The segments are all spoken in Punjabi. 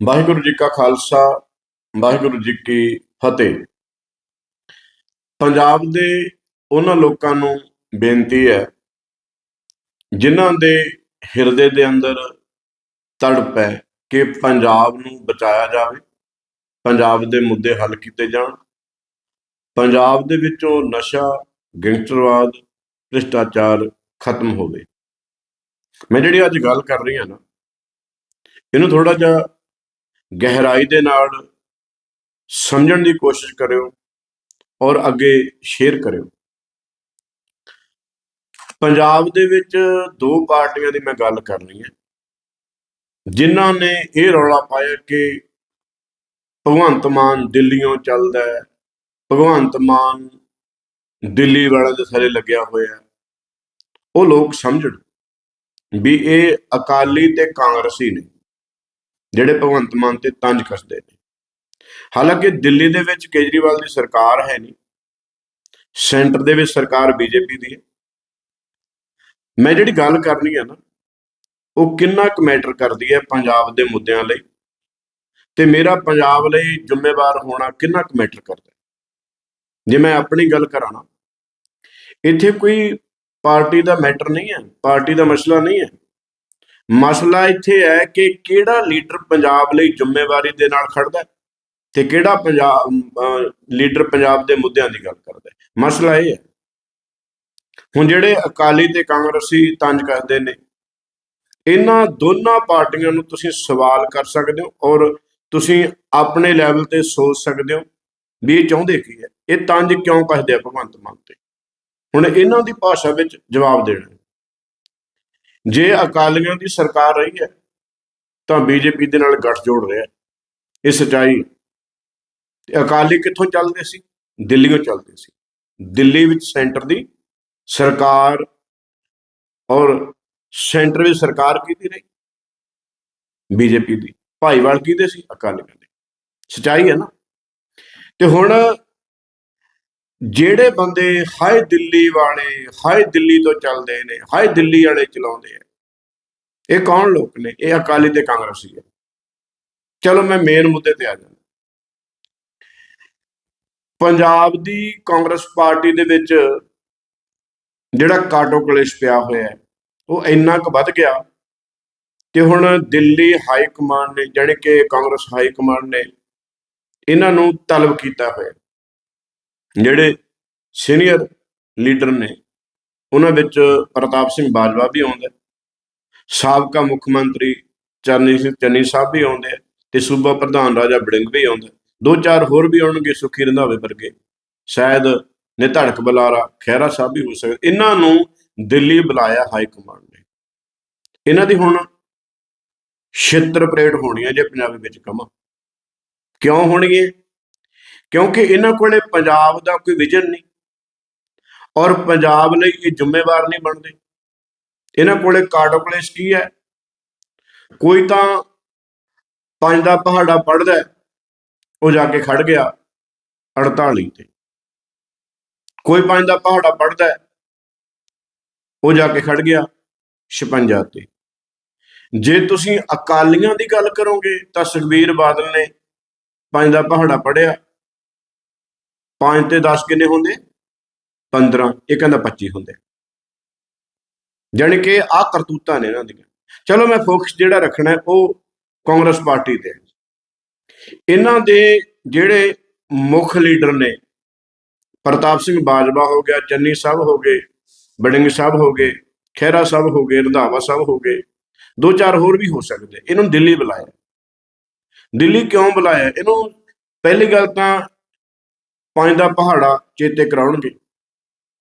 ਵਾਹਿਗੁਰੂ ਜੀ ਕਾ ਖਾਲਸਾ, ਵਾਹਿਗੁਰੂ ਜੀ ਕੀ ਫਤਿਹ। ਪੰਜਾਬ ਦੇ ਉਹਨਾਂ ਲੋਕਾਂ ਨੂੰ ਬੇਨਤੀ ਹੈ, ਜਿਨ੍ਹਾਂ ਦੇ ਹਿਰਦੇ ਦੇ ਅੰਦਰ ਤੜਪ ਹੈ ਕਿ ਪੰਜਾਬ ਨੂੰ ਬਚਾਇਆ ਜਾਵੇ, ਪੰਜਾਬ ਦੇ ਮੁੱਦੇ ਹੱਲ ਕੀਤੇ ਜਾਣ। ਪੰਜਾਬ ਦੇ ਵਿੱਚੋਂ ਨਸ਼ਾ, ਗੈਂਗਸਟਰਵਾਦ, ਭ੍ਰਿਸ਼ਟਾਚਾਰ ਖਤਮ ਹੋਵੇ। ਮੈਂ ਜਿਹੜੀ ਅੱਜ ਗੱਲ ਕਰ ਰਹੀ ਹਾਂ ਨਾ, ਇਹਨੂੰ ਥੋੜਾ ਜਿਹਾ ਗਹਿਰਾਈ ਦੇ ਨਾਲ ਸਮਝਣ ਦੀ ਕੋਸ਼ਿਸ਼ ਕਰਿਓ ਔਰ ਅੱਗੇ ਸ਼ੇਅਰ ਕਰਿਓ। ਪੰਜਾਬ ਦੇ ਵਿੱਚ ਦੋ ਪਾਰਟੀਆਂ ਦੀ ਮੈਂ ਗੱਲ ਕਰਨੀ ਹੈ। ਜਿਨ੍ਹਾਂ ਨੇ ਇਹ ਰੌਲਾ ਪਾਇਆ ਕਿ ਭਗਵੰਤ ਮਾਨ ਦਿੱਲੀੋਂ ਚੱਲਦਾ ਹੈ। ਭਗਵੰਤ ਮਾਨ ਦਿੱਲੀ ਵਾਲਿਆਂ ਦੇ ਸਾਰੇ ਲੱਗਿਆ ਹੋਇਆ ਉਹ ਲੋਕ ਸਮਝਣ ਵੀ ਇਹ ਅਕਾਲੀ ਤੇ ਕਾਂਗਰਸੀ ਨੇ। ਜਿਹੜੇ ਭਗਵੰਤ ਮਾਨ ਤੇ ਤੰਜ ਕੱਸਦੇ ਨੇ। ਹਾਲਾਂਕਿ ਦਿੱਲੀ ਦੇ ਵਿੱਚ ਕੇਜਰੀਵਾਲ ਦੀ ਸਰਕਾਰ ਹੈ ਨਹੀਂ, ਸੈਂਟਰ ਦੇ ਵਿੱਚ ਸਰਕਾਰ ਬੀਜੇਪੀ ਦੀ ਹੈ। ਮੈਂ ਜਿਹੜੀ ਗੱਲ ਕਰਨੀ ਹੈ ਨਾ, ਉਹ ਕਿੰਨਾ ਕੁ ਮੈਟਰ ਕਰਦੀ ਹੈ ਪੰਜਾਬ ਦੇ ਮੁੱਦਿਆਂ ਲਈ ਤੇ ਮੇਰਾ ਪੰਜਾਬ ਲਈ ਜ਼ਿੰਮੇਵਾਰ ਹੋਣਾ ਕਿੰਨਾ ਕੁ ਮੈਟਰ ਕਰਦਾ ਜੇ ਮੈਂ ਆਪਣੀ ਗੱਲ ਕਰਾਂ ਨਾ, ਇੱਥੇ ਕੋਈ ਪਾਰਟੀ ਦਾ ਮੈਟਰ ਨਹੀਂ ਹੈ, ਪਾਰਟੀ ਦਾ ਮਸਲਾ ਨਹੀਂ ਹੈ। ਮਸਲਾ ਇੱਥੇ ਹੈ ਕਿ ਕਿਹੜਾ ਲੀਡਰ ਪੰਜਾਬ ਲਈ ਜ਼ਿੰਮੇਵਾਰੀ ਦੇ ਨਾਲ ਖੜਦਾ ਹੈ ਤੇ ਕਿਹੜਾ ਪੰਜਾਬ ਲੀਡਰ ਪੰਜਾਬ ਦੇ ਮੁੱਦਿਆਂ ਦੀ ਗੱਲ ਕਰਦਾ ਹੈ। ਮਸਲਾ ਇਹ ਹੈ। ਹੁਣ ਜਿਹੜੇ ਅਕਾਲੀ ਤੇ ਕਾਂਗਰਸੀ ਤੰਜ ਕਰਦੇ ਨੇ, ਇਹਨਾਂ ਦੋਨਾਂ ਪਾਰਟੀਆਂ ਨੂੰ ਤੁਸੀਂ ਸਵਾਲ ਕਰ ਸਕਦੇ ਹੋ ਔਰ ਤੁਸੀਂ ਆਪਣੇ ਲੈਵਲ ਤੇ ਸੋਚ ਸਕਦੇ ਹੋ ਵੀ ਇਹ ਚਾਹੁੰਦੇ ਕੀ ਹੈ। ਇਹ ਤੰਜ ਕਿਉਂ ਕੱਸਦੇ ਆ ਭਗਵੰਤ ਮਾਨ ਤੇ? ਹੁਣ ਇਹਨਾਂ ਦੀ ਭਾਸ਼ਾ ਵਿੱਚ ਜਵਾਬ ਦੇਣਾ ਜੇ ਅਕਾਲੀਆਂ ਦੀ ਸਰਕਾਰ ਰਹੀ ਹੈ, ਤਾਂ ਬੀਜੇਪੀ ਦੇ ਨਾਲ ਗੱਠਜੋੜ ਰਿਹਾ ਇਹ ਸਚਾਈ ਅਕਾਲੀ ਕਿੱਥੋਂ ਚੱਲਦੇ ਸੀ? ਦਿੱਲੀੋਂ ਚੱਲਦੇ ਸੀ। ਦਿੱਲੀ ਵਿੱਚ ਸੈਂਟਰ ਦੀ ਸਰਕਾਰ ਔਰ ਸੈਂਟਰ ਵਿੱਚ ਸਰਕਾਰ ਕਿਹਦੀ ਰਹੀ? ਬੀਜੇਪੀ ਦੀ। ਭਾਈਵਾਲ ਕਿਹਦੇ ਸੀ? ਅਕਾਲੀਆਂ ਦੇ। ਸਚਾਈ ਹੈ ਨਾ? ਤੇ ਹੁਣ ਜਿਹੜੇ ਬੰਦੇ ਹਾਏ ਦਿੱਲੀ ਵਾਲੇ, ਹਾਏ ਦਿੱਲੀ ਤੋਂ ਚੱਲਦੇ ਨੇ, ਹਾਏ ਦਿੱਲੀ ਵਾਲੇ ਚਲਾਉਂਦੇ ਆ, ਇਹ ਕੌਣ ਲੋਕ ਨੇ? ਇਹ ਅਕਾਲੀ ਤੇ ਕਾਂਗਰਸੀ ਹੈ ਚਲੋ ਮੈਂ ਮੇਨ ਮੁੱਦੇ ਤੇ ਆ ਜਾਂਦਾ। ਪੰਜਾਬ ਦੀ ਕਾਂਗਰਸ ਪਾਰਟੀ ਦੇ ਵਿੱਚ ਜਿਹੜਾ ਕਾਟੋ ਕਲੇਸ਼ ਪਿਆ ਹੋਇਆ ਹੈ ਉਹ ਇੰਨਾ ਕੁ ਵੱਧ ਗਿਆ ਕਿ ਹੁਣ ਦਿੱਲੀ ਹਾਈ ਕਮਾਂਡ ਨੇ, ਜਾਣੀ ਕਿ ਕਾਂਗਰਸ ਹਾਈ ਕਮਾਂਡ ਨੇ, ਇਹਨਾਂ ਨੂੰ ਤਲਬ ਕੀਤਾ ਹੋਇਆ। ਜਿਹੜੇ ਸੀਨੀਅਰ ਲੀਡਰ ਨੇ, ਉਹਨਾਂ ਵਿੱਚ ਪ੍ਰਤਾਪ ਸਿੰਘ ਬਾਜਵਾ ਵੀ ਆਉਂਦਾ, ਸਾਬਕਾ ਮੁੱਖ ਮੰਤਰੀ ਚਰਨੀ ਸਿੰਘ ਚੰਨੀ ਸਾਹਿਬ ਵੀ ਆਉਂਦੇ ਆ ਤੇ ਸੂਬਾ ਪ੍ਰਧਾਨ ਰਾਜਾ ਬੜਿੰਗ ਵੀ ਆਉਂਦਾ। ਦੋ ਚਾਰ ਹੋਰ ਵੀ ਆਉਣਗੇ ਸੁਖੀ ਰੰਧਾਵੇ ਵਰਗੇ, ਸ਼ਾਇਦ ਨੇ ਧੜਕ ਬੁਲਾਰਾ, ਖਹਿਰਾ ਸਾਹਿਬ ਵੀ ਹੋ ਸਕਦੇ। ਇਹਨਾਂ ਨੂੰ ਦਿੱਲੀ ਬੁਲਾਇਆ ਹਾਈ ਕਮਾਂਡ ਨੇ। ਇਹਨਾਂ ਦੀ ਹੁਣ ਛਿੱਤਰ ਪਰੇਡ ਹੋਣੀ ਹੈ ਜੇ ਪੰਜਾਬੀ ਵਿੱਚ ਕਮਾ ਕਿਉਂ ਹੋਣੀ ਹੈ ਕਿਉਂਕਿ ਇਹਨਾਂ ਕੋਲੇ ਪੰਜਾਬ ਦਾ ਕੋਈ ਵਿਜ਼ਨ ਨਹੀਂ ਔਰ ਪੰਜਾਬ ਲਈ ਇਹ ਜ਼ਿੰਮੇਵਾਰ ਨਹੀਂ ਬਣਦੇ। ਇਹਨਾਂ ਕੋਲੇ ਕਾਰਡੋਕਲੇਸ ਕੀ ਹੈ? ਕੋਈ ਤਾਂ ਪੰਜ ਦਾ ਪਹਾੜਾ ਪੜਦਾ ਉਹ ਜਾ ਕੇ ਖੜ ਗਿਆ 48 ਤੇ। ਕੋਈ ਪੰਜ ਦਾ ਪਹਾੜਾ ਪੜਦਾ ਉਹ ਜਾ ਕੇ ਖੜ ਗਿਆ 56 ਤੇ। ਜੇ ਤੁਸੀਂ ਅਕਾਲੀਆਂ ਦੀ ਗੱਲ ਕਰੋਗੇ ਤਾਂ ਸੁਖਬੀਰ ਬਾਦਲ ਨੇ ਪੰਜ ਦਾ ਪਹਾੜਾ ਪੜਿਆ ਪੰਜ ਤੇ 10 ਕਿੰਨੇ ਹੁੰਦੇ? 15 ਇਹ ਕਹਿੰਦਾ 25 ਹੁੰਦੇ। ਜਾਣੀ ਕਿ ਆ ਕਰਤੂਤਾਂ ਨੇ ਇਹਨਾਂ ਦੀਆਂ। ਚਲੋ ਮੈਂ ਫੋਕਸ ਜਿਹੜਾ ਰੱਖਣਾ ਉਹ ਕਾਂਗਰਸ ਪਾਰਟੀ ਤੇ ਹੈ। ਇਹਨਾਂ ਦੇ ਜਿਹੜੇ ਮੁੱਖ ਲੀਡਰ ਨੇ, ਪ੍ਰਤਾਪ ਸਿੰਘ ਬਾਜਵਾ ਹੋ ਗਿਆ, ਚੰਨੀ ਸਾਹਿਬ ਹੋ ਗਏ ਬੜਿੰਗ ਸਾਹਿਬ ਹੋ ਗਏ, ਖਹਿਰਾ ਸਾਹਿਬ ਹੋ ਗਏ, ਰੰਧਾਵਾ ਸਾਹਿਬ ਹੋ ਗਏ, ਦੋ ਚਾਰ ਹੋਰ ਵੀ ਹੋ ਸਕਦੇ। ਇਹਨੂੰ ਦਿੱਲੀ ਬੁਲਾਇਆ। ਦਿੱਲੀ ਕਿਉਂ ਬੁਲਾਇਆ? ਇਹਨੂੰ ਪਹਿਲੀ ਗੱਲ ਤਾਂ ਪੰਜ ਦਾ ਪਹਾੜਾ ਚੇਤੇ ਕਰਾਉਣਗੇ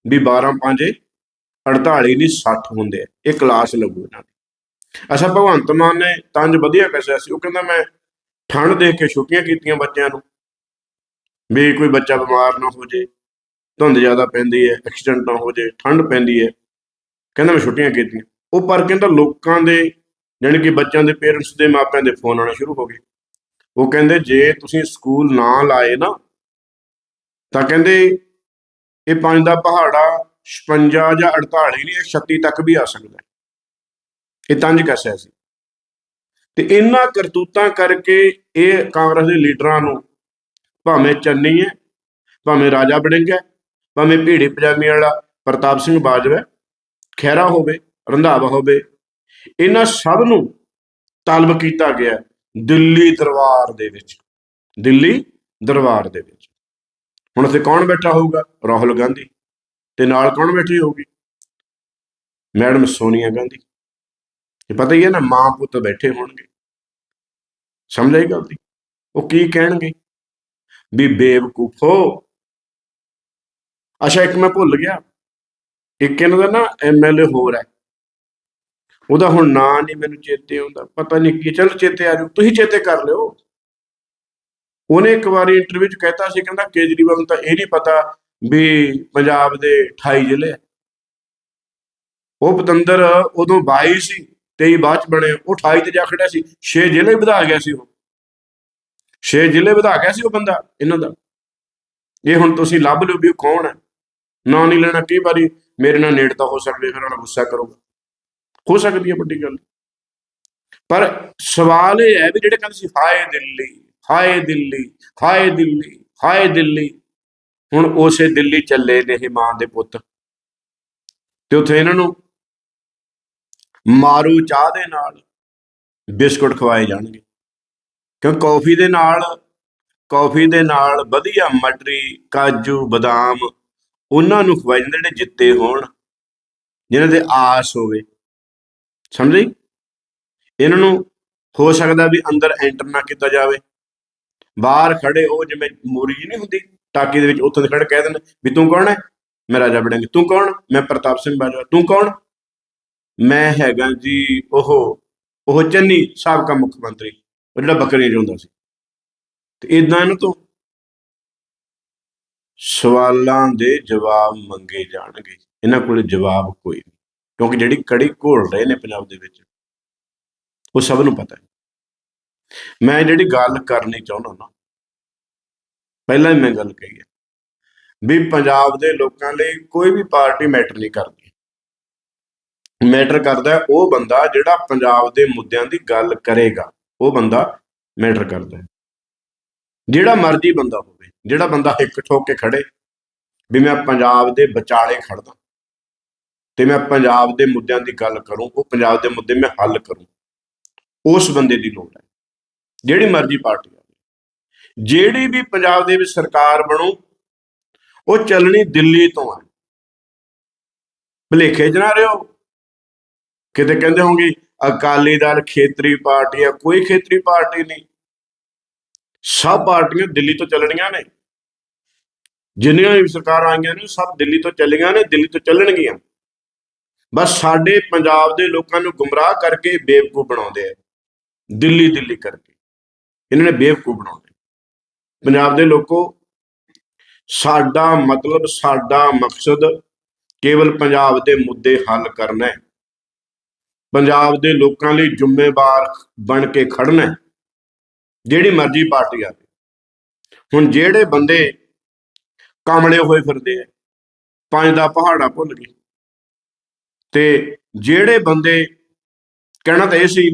ਵੀ 12 ਪੰਜੇ 48 ਨਹੀਂ 60 ਹੁੰਦੇ ਆ, ਇਹ ਕਲਾਸ ਲੱਗੂ ਇਹਨਾਂ ਦੀ। ਅਸਾਂ ਭਗਵੰਤ ਮਾਨ ਨੇ ਤੰਜ ਵਧੀਆ ਕੱਸਿਆ ਸੀ, ਉਹ ਕਹਿੰਦਾ ਮੈਂ ਠੰਡ ਦੇਖ ਕੇ ਛੁੱਟੀਆਂ ਕੀਤੀਆਂ ਬੱਚਿਆਂ ਨੂੰ, ਵੀ ਕੋਈ ਬੱਚਾ ਬਿਮਾਰ ਨਾ ਹੋ ਜੇ ਧੁੰਦ ਜ਼ਿਆਦਾ ਪੈਂਦੀ ਹੈ ਐਕਸੀਡੈਂਟ ਨਾ ਹੋ ਜੇ ਠੰਡ ਪੈਂਦੀ ਹੈ, ਕਹਿੰਦਾ ਮੈਂ ਛੁੱਟੀਆਂ ਕੀਤੀਆਂ। ਉਹ ਪਰ ਕਹਿੰਦਾ ਲੋਕਾਂ ਦੇ, ਜਾਣੀ ਕਿ ਬੱਚਿਆਂ ਦੇ ਪੇਰੈਂਟਸ ਦੇ ਮਾਪਿਆਂ ਦੇ ਫੋਨ ਆਉਣੇ ਸ਼ੁਰੂ ਹੋ ਗਏ। ਉਹ ਕਹਿੰਦੇ ਜੇ ਤੁਸੀਂ ਸਕੂਲ ਨਾ ਲਾਏ ਨਾ ਤਾਂ ਕਹਿੰਦੇ ਇਹ ਪੰਜ ਦਾ ਪਹਾੜਾ 56 ਜਾਂ 48 ਨਹੀਂ ਇਹ 36 ਤੱਕ ਵੀ ਆ ਸਕਦਾ ਇਹ ਤੰਜ ਕਸਿਆ ਸੀ। ਤੇ ਇਹਨਾਂ ਕਰਤੂਤਾਂ ਕਰਕੇ ਇਹ ਕਾਂਗਰਸ ਦੇ ਲੀਡਰਾਂ ਨੂੰ ਭਾਵੇਂ ਚੰਨੀ ਹੈ ਭਾਵੇਂ ਰਾਜਾ ਬੜਿੰਗ ਹੈ ਭਾਵੇਂ ਭੀੜੀ ਪਜਾਮੀ ਵਾਲਾ ਪ੍ਰਤਾਪ ਸਿੰਘ ਬਾਜਵਾ ਹੈ, ਖਹਿਰਾ ਹੋਵੇ ਰੰਧਾਵਾ ਹੋਵੇ ਇਹਨਾਂ ਸਭ ਨੂੰ ਤਲਬ ਕੀਤਾ ਗਿਆ ਦਿੱਲੀ ਦਰਬਾਰ ਦੇ ਵਿੱਚ। ਦਿੱਲੀ ਦਰਬਾਰ ਦੇ ਵਿੱਚ। ਹੁਣ ਉੱਥੇ ਕੌਣ ਬੈਠਾ ਹੋਊਗਾ? ਰਾਹੁਲ ਗਾਂਧੀ। ਤੇ ਨਾਲ ਕੌਣ ਬੈਠੀ ਹੋਊਗੀ? ਮੈਡਮ ਸੋਨੀਆ ਗਾਂਧੀ। ਇਹ ਪਤਾ ਹੀ ਹੈ ਨਾ, ਮਾਂ ਪੁੱਤ ਬੈਠੇ ਹੋਣਗੇ। ਸਮਝ ਆਈ ਗੱਲ ਦੀ? ਉਹ ਕੀ ਕਹਿਣਗੇ? ਵੀ ਬੇਵਕੂਫੋ। ਅੱਛਾ, ਇੱਕ ਮੈਂ ਭੁੱਲ ਗਿਆ। ਇੱਕ ਇਹਨਾਂ ਦਾ ਨਾ ਐਮਐਲਏ ਹੋਰ ਹੈ। ਉਹਦਾ ਹੁਣ ਨਾਂ ਨਹੀਂ ਮੈਨੂੰ ਚੇਤੇ ਆਉਂਦਾ। ਪਤਾ ਨਹੀਂ ਕੀ ਚਲ ਚੇਤੇ ਆ ਜਾਊ। ਤੁਸੀਂ ਚੇਤੇ ਕਰ ਲਿਓ। ਉਹਨੇ ਇੱਕ ਵਾਰੀ ਇੰਟਰਵਿਊ 'ਚ ਕਹਿਤਾ ਸੀ, ਕਹਿੰਦਾ ਕੇਜਰੀਵਾਲ ਨੂੰ ਤਾਂ ਇਹ ਨਹੀਂ ਪਤਾ ਵੀ ਪੰਜਾਬ ਦੇ 28 ਜ਼ਿਲ੍ਹੇ ਆ। ਉਹ ਪਤੰਦਰ ਉਦੋਂ 22 ਸੀ 23 ਬਾਅਦ ਚ ਬਣੇ, ਉਹ 28 ਤੇ ਜਾ ਖੜਿਆ ਸੀ 6 ਜ਼ਿਲ੍ਹੇ ਵਧਾ ਗਿਆ ਸੀ ਉਹ। 6 ਜ਼ਿਲ੍ਹੇ ਵਧਾ ਗਿਆ ਸੀ ਉਹ ਬੰਦਾ, ਇਹਨਾਂ ਦਾ। ਇਹ ਹੁਣ ਤੁਸੀਂ ਲੱਭ ਲਿਓ ਵੀ ਉਹ ਕੌਣ ਹੈ। ਨਾਂ ਨਹੀਂ ਲੈਣਾ ਕਈ ਵਾਰੀ, ਮੇਰੇ ਨਾਲ ਨੇੜਤਾ ਹੋ ਸਕਦੀ ਫਿਰ ਉਹਨਾਂ ਗੁੱਸਾ ਕਰੂਗਾ ਹੋ ਸਕਦੀ ਹੈ ਵੱਡੀ ਗੱਲ। ਪਰ ਸਵਾਲ ਇਹ ਹੈ ਵੀ ਜਿਹੜੇ ਕਹਿੰਦੇ ਸੀ, ਹਾਏ ਦਿੱਲੀ। ਹਾਏ ਦਿੱਲੀ ਹਾਏ ਦਿੱਲੀ ਹਾਏ ਦਿੱਲੀ। ਹੁਣ ਉਸੇ ਦਿੱਲੀ ਚੱਲੇ ਨੇ ਇਹ ਮਾਂ ਦੇ ਪੁੱਤ। ਤੇ ਉੱਥੇ ਇਹਨਾਂ ਨੂੰ ਮਾਰੂ ਚਾਹ ਦੇ ਨਾਲ ਬਿਸਕੁਟ ਖਵਾਏ ਜਾਣਗੇ। ਕਿਉਂ? ਕੌਫੀ ਦੇ ਨਾਲ, ਕੌਫੀ ਦੇ ਨਾਲ ਵਧੀਆ ਮਟਰੀ, ਕਾਜੂ, ਬਦਾਮ ਉਹਨਾਂ ਨੂੰ ਖਵਾਏ ਜਾਂਦੇ ਜਿਹੜੇ ਜਿੱਤੇ ਹੋਣ, ਜਿਨ੍ਹਾਂ ਦੇ ਆਸ ਹੋਵੇ। ਸਮਝੀ? ਇਹਨਾਂ ਨੂੰ ਹੋ ਸਕਦਾ ਵੀ ਅੰਦਰ ਐਂਟਰ ਨਾ ਕੀਤਾ ਜਾਵੇ। ਬਾਹਰ ਖੜੇ ਉਹ ਜਿਵੇਂ ਮੋਰੀ ਜੀ ਨਹੀਂ ਹੁੰਦੀ, ਟਾਕੀ ਦੇ ਵਿੱਚ ਉੱਥੇ ਦੇ ਖੜੇ ਕਹਿ ਦੇਣ ਵੀ ਤੂੰ ਕੌਣ ਹੈ? ਮੈਂ ਰਾਜਾ ਬੜਿੰਗ ਤੂੰ ਕੌਣ? ਮੈਂ ਪ੍ਰਤਾਪ ਸਿੰਘ ਬਾਜਵਾ। ਤੂੰ ਕੌਣ? ਮੈਂ ਹੈਗਾ ਜੀ ਉਹ ਉਹ ਚੰਨੀ, ਸਾਬਕਾ ਮੁੱਖ ਮੰਤਰੀ। ਉਹ ਜਿਹੜਾ ਬੱਕਰੀਆਂ ਚਾਹੁੰਦਾ ਸੀ। ਤੇ ਇਦਾਂ ਇਹਨਾਂ ਤੋਂ ਸਵਾਲਾਂ ਦੇ ਜਵਾਬ ਮੰਗੇ ਜਾਣਗੇ। ਇਹਨਾਂ ਕੋਲ ਜਵਾਬ ਕੋਈ ਨਹੀਂ। ਕਿਉਂਕਿ ਜਿਹੜੀ ਕੜੀ ਘੋਲ ਰਹੇ ਨੇ ਪੰਜਾਬ ਦੇ ਵਿੱਚ, ਉਹ ਸਭ ਨੂੰ ਪਤਾ ਹੈ। ਮੈਂ ਜਿਹੜੀ ਗੱਲ ਕਰਨੀ ਚਾਹੁੰਦਾ ਨਾ, ਪਹਿਲਾਂ ਹੀ ਮੈਂ ਗੱਲ ਕਹੀ ਹੈ ਵੀ ਪੰਜਾਬ ਦੇ ਲੋਕਾਂ ਲਈ ਕੋਈ ਵੀ ਪਾਰਟੀ ਮੈਟਰ ਨਹੀਂ ਕਰਦੀ। ਮੈਟਰ ਕਰਦਾ ਉਹ ਬੰਦਾ ਜਿਹੜਾ ਪੰਜਾਬ ਦੇ ਮੁੱਦਿਆਂ ਦੀ ਗੱਲ ਕਰੇਗਾ, ਉਹ ਬੰਦਾ ਮੈਟਰ ਕਰਦਾ ਹੈ। ਜਿਹੜਾ ਮਰਜ਼ੀ ਬੰਦਾ ਹੋਵੇ, ਜਿਹੜਾ ਬੰਦਾ ਇੱਕ ਠੋਕ ਕੇ ਖੜੇ, ਵੀ ਮੈਂ ਪੰਜਾਬ ਦੇ ਵਿਚਾਲੇ ਖੜਦਾ ਤੇ ਮੈਂ ਪੰਜਾਬ ਦੇ ਮੁੱਦਿਆਂ ਦੀ ਗੱਲ ਕਰੂੰ, ਉਹ ਪੰਜਾਬ ਦੇ ਮੁੱਦੇ ਮੈਂ ਹੱਲ ਕਰੂੰ, ਉਸ ਬੰਦੇ ਦੀ ਲੋੜ ਹੈ। ਜਿਹੜੀ ਮਰਜ਼ੀ ਪਾਰਟੀ ਆਵੇ ਜਿਹੜੀ ਵੀ ਪੰਜਾਬ ਦੇ ਵਿੱਚ ਸਰਕਾਰ ਬਣੂ, ਉਹ ਚੱਲਣੀ ਦਿੱਲੀ ਤੋਂ ਆ। ਭਲੇਖੇ ਚ ਨਾ ਰਿਓ ਕਿਤੇ ਕਹਿੰਦੇ ਹੋਣਗੇ, ਅਕਾਲੀ ਦਲ ਖੇਤਰੀ ਪਾਰਟੀ ਆ, ਕੋਈ ਖੇਤਰੀ ਪਾਰਟੀ ਨਹੀਂ। ਸਭ ਪਾਰਟੀਆਂ ਦਿੱਲੀ ਤੋਂ ਚੱਲਣੀਆਂ ਨੇ। ਜਿੰਨੀਆਂ ਵੀ ਸਰਕਾਰਾਂ ਆਈਆਂ ਨੇ, ਸਭ ਦਿੱਲੀ ਤੋਂ ਚੱਲੀਆਂ ਨੇ, ਦਿੱਲੀ ਤੋਂ ਚੱਲਣਗੀਆਂ। ਬਸ ਸਾਡੇ ਪੰਜਾਬ ਦੇ ਲੋਕਾਂ ਨੂੰ ਗੁੰਮਰਾਹ ਕਰਕੇ ਬੇਵਕੂਫ ਬਣਾਉਂਦੇ ਆ। ਦਿੱਲੀ ਦਿੱਲੀ ਕਰਕੇ। ਇਹਨਾਂ ਨੇ ਬੇਵਕੂਫ ਬਣਾਉਂਦੇ ਪੰਜਾਬ ਦੇ ਲੋਕੋ, ਸਾਡਾ ਮਤਲਬ, ਸਾਡਾ ਮਕਸਦ ਕੇਵਲ ਪੰਜਾਬ ਦੇ ਮੁੱਦੇ ਹੱਲ ਕਰਨਾ ਹੈ। ਪੰਜਾਬ ਦੇ ਲੋਕਾਂ ਲਈ ਜ਼ਿੰਮੇਵਾਰ ਬਣ ਕੇ ਖੜਨਾ ਹੈ, ਜਿਹੜੀ ਮਰਜ਼ੀ ਪਾਰਟੀ ਆਵੇ। ਹੁਣ ਜਿਹੜੇ ਬੰਦੇ ਕਾਮਲੇ ਹੋਏ ਫਿਰਦੇ ਆ, ਪੰਜ ਦਾ ਪਹਾੜਾ ਭੁੱਲ ਗਏ। ਤੇ ਜਿਹੜੇ ਬੰਦੇ, ਕਹਿਣਾ ਤਾਂ ਇਹ ਸੀ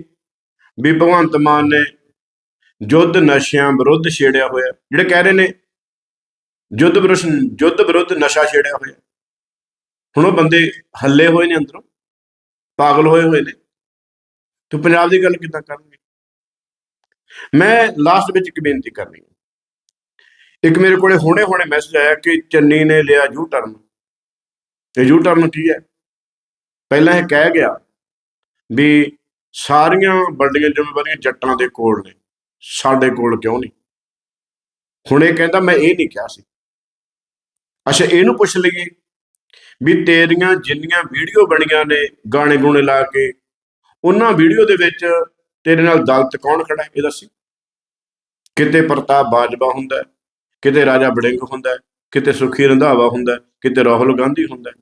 ਵੀ ਭਗਵੰਤ ਮਾਨ ਨੇ ਯੁੱਧ ਨਸ਼ਿਆਂ ਵਿਰੁੱਧ ਛੇੜਿਆ ਹੋਇਆ। ਜਿਹੜੇ ਕਹਿ ਰਹੇ ਨੇ ਯੁੱਧ ਵਿਰੁੱਧ ਯੁੱਧ ਵਿਰੁੱਧ ਨਸ਼ਾ ਛੇੜਿਆ ਹੋਇਆ। ਹੁਣ ਉਹ ਬੰਦੇ ਹੱਲੇ ਹੋਏ ਨੇ ਅੰਦਰੋਂ, ਪਾਗਲ ਹੋਏ ਹੋਏ ਨੇ। ਤੂੰ ਪੰਜਾਬ ਦੀ ਗੱਲ ਕਿੱਦਾਂ ਕਰਨਗੇ? ਮੈਂ ਲਾਸਟ ਵਿੱਚ ਇੱਕ ਬੇਨਤੀ ਕਰਨੀ ਹੈ। ਇੱਕ ਮੇਰੇ ਕੋਲੇ ਹੁਣੇ ਹੁਣੇ ਮੈਸੇਜ ਆਇਆ ਕਿ ਚੰਨੀ ਨੇ ਲਿਆ ਯੂ ਟਰਨ ਇਹ ਯੂ ਟਰਨ ਕੀ ਹੈ? ਪਹਿਲਾਂ ਇਹ ਕਹਿ ਗਿਆ ਵੀ ਸਾਰੀਆਂ ਵੱਡੀਆਂ ਜ਼ਿੰਮੇਵਾਰੀਆਂ ਜੱਟਾਂ ਦੇ ਕੋਲ ਨੇ। ਸਾਡੇ ਕੋਲ ਕਿਉਂ ਨਹੀਂ? ਹੁਣ ਇਹ ਕਹਿੰਦਾ ਮੈਂ ਇਹ ਨਹੀਂ ਕਿਹਾ ਸੀ। ਅੱਛਾ, ਇਹਨੂੰ ਪੁੱਛ ਲਈਏ ਵੀ ਤੇਰੀਆਂ ਜਿੰਨੀਆਂ ਵੀਡੀਓ ਬਣੀਆਂ ਨੇ ਗਾਣੇ ਗੁਣੇ ਲਾ ਕੇ, ਉਹਨਾਂ ਵੀਡੀਓ ਦੇ ਵਿੱਚ ਤੇਰੇ ਨਾਲ ਦਲਤ ਕੌਣ ਖੜਾ ਹੈ? ਇਹ ਦੱਸੀ। ਕਿਤੇ ਪ੍ਰਤਾਪ ਬਾਜਵਾ ਹੁੰਦਾ ਕਿਤੇ ਰਾਜਾ ਬੜਿੰਗ ਹੁੰਦਾ ਕਿਤੇ ਸੁਖੀ ਰੰਧਾਵਾ ਹੁੰਦਾ ਕਿਤੇ ਰਾਹੁਲ ਗਾਂਧੀ ਹੁੰਦਾ